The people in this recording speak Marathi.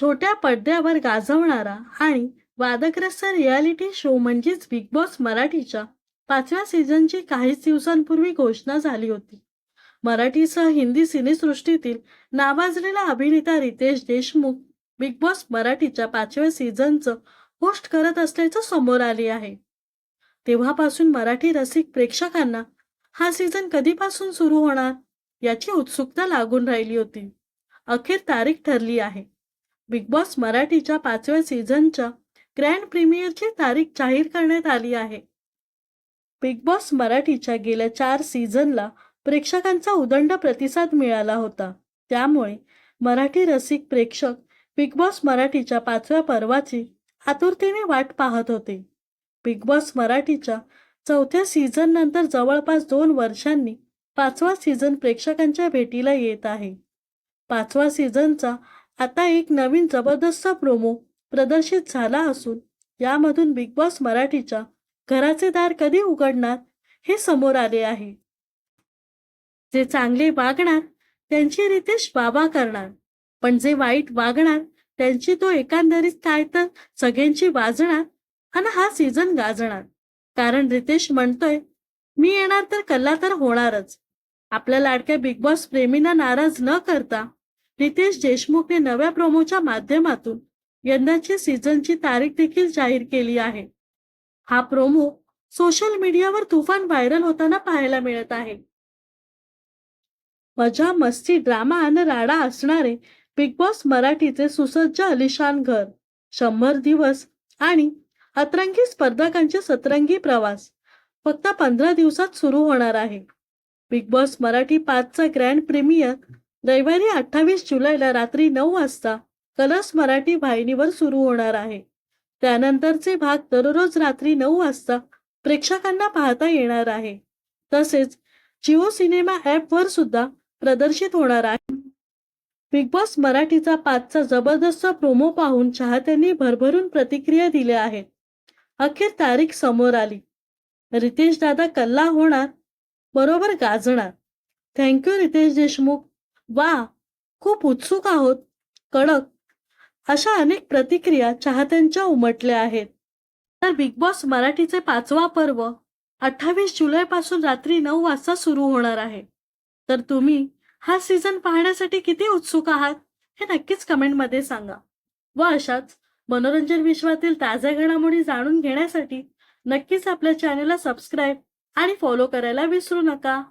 छोट्या पडद्यावर गाजवणारा आणि वादग्रस्त रियालिटी शो म्हणजेच बिग बॉस मराठीच्या पाचव्या सीझनची काहीच दिवसांपूर्वी घोषणा झाली होती. मराठीसह हिंदी सिनेसृष्टीतील नावाजलेला अभिनेता रितेश देशमुख बिग बॉस मराठीच्या पाचव्या सीझनचं होस्ट करत असल्याचं समोर आले आहे. तेव्हापासून मराठी रसिक प्रेक्षकांना हा सीझन कधीपासून सुरू होणार याची उत्सुकता लागून राहिली होती. अखेर तारीख ठरली आहे. बिग बॉस मराठीच्या पाचव्या सीझनच्या ग्रँड प्रीमियरची तारीख जाहीर करण्यात आली आहे. बिग बॉस मराठीच्या गेल्या चार सीझनला प्रेक्षकांचा उदंड प्रतिसाद मिळाला होता. त्यामुळे मराठी रसिक प्रेक्षक बिग बॉस मराठीच्या पाचव्या पर्वाची आतुरतेने वाट पाहत होते. बिग बॉस मराठीच्या चौथ्या सीझन नंतर जवळपास दोन वर्षांनी पाचवा सीझन प्रेक्षकांच्या भेटीला येत आहे. पाचवा सीझनचा आता एक नवीन जबरदस्त प्रोमो प्रदर्शित झाला असून यामधून बिग बॉस मराठीच्या घराचे दार कधी उघडणार हे समोर आले आहे. जे चांगले वागणार त्यांची रितेश बाबा करणार. पण जे वाईट वागणार त्यांची तो एकंदरीत काय तर सगळ्यांची वाजणार आणि हा सीझन गाजणार. कारण रितेश म्हणतोय मी येणार तर कल्ला तर होणारच. आपल्या लाडक्या बिग बॉस प्रेमींना नाराज न करता रितेश देशमुखने नव्या प्रोमोच्या माध्यमातून यंदाची सीझनची तारीख देखील जाहीर केली आहे. हा प्रोमो सोशल मीडियावर तुफान व्हायरल होताना पाहायला मिळत आहे. मजा मस्ती ड्रामा आणि राडा असणारे बिग बॉस मराठीचे सुसज्ज अलिशान घर शंभर दिवस आणि अतरंगी स्पर्धकांचे सतरंगी प्रवास फक्त पंधरा दिवसात सुरू होणार आहे. बिग बॉस मराठी पाचचा ग्रँड प्रीमियर रविवारी अठ्ठावीस जुलैला रात्री नऊ वाजता कलर्स मराठी वाहिनीवर सुरू होणार आहे. त्यानंतरचे भाग दररोज रात्री नऊ वाजता प्रेक्षकांना पाहता येणार आहे. तसेच जिओ सिनेमा ॲपवर सुद्धा प्रदर्शित होणार आहे. बिग बॉस मराठीचा पाचचा जबरदस्त प्रोमो पाहून चाहत्यांनी भरभरून प्रतिक्रिया दिल्या आहेत. अखेर तारीख समोर आली. रितेश दादा कल्ला होणार बरोबर गाजणार. थँक्यू रितेश देशमुख. वा खूप उत्सुक आहोत. कडक. अशा अनेक प्रतिक्रिया चाहत्यांच्या उमटल्या आहेत. तर बिग बॉस मराठीचे पाचवा पर्व अठ्ठावीस जुलैपासून रात्री नऊ वाजता सुरू होणार आहे. तर तुम्ही हा सीझन पाहण्यासाठी किती उत्सुक आहात हे नक्कीच कमेंटमध्ये सांगा. व अशाच मनोरंजन विश्वातील ताज्या घडामोडी जाणून घेण्यासाठी नक्कीच आपल्या चॅनलला सबस्क्राईब आणि फॉलो करायला विसरू नका.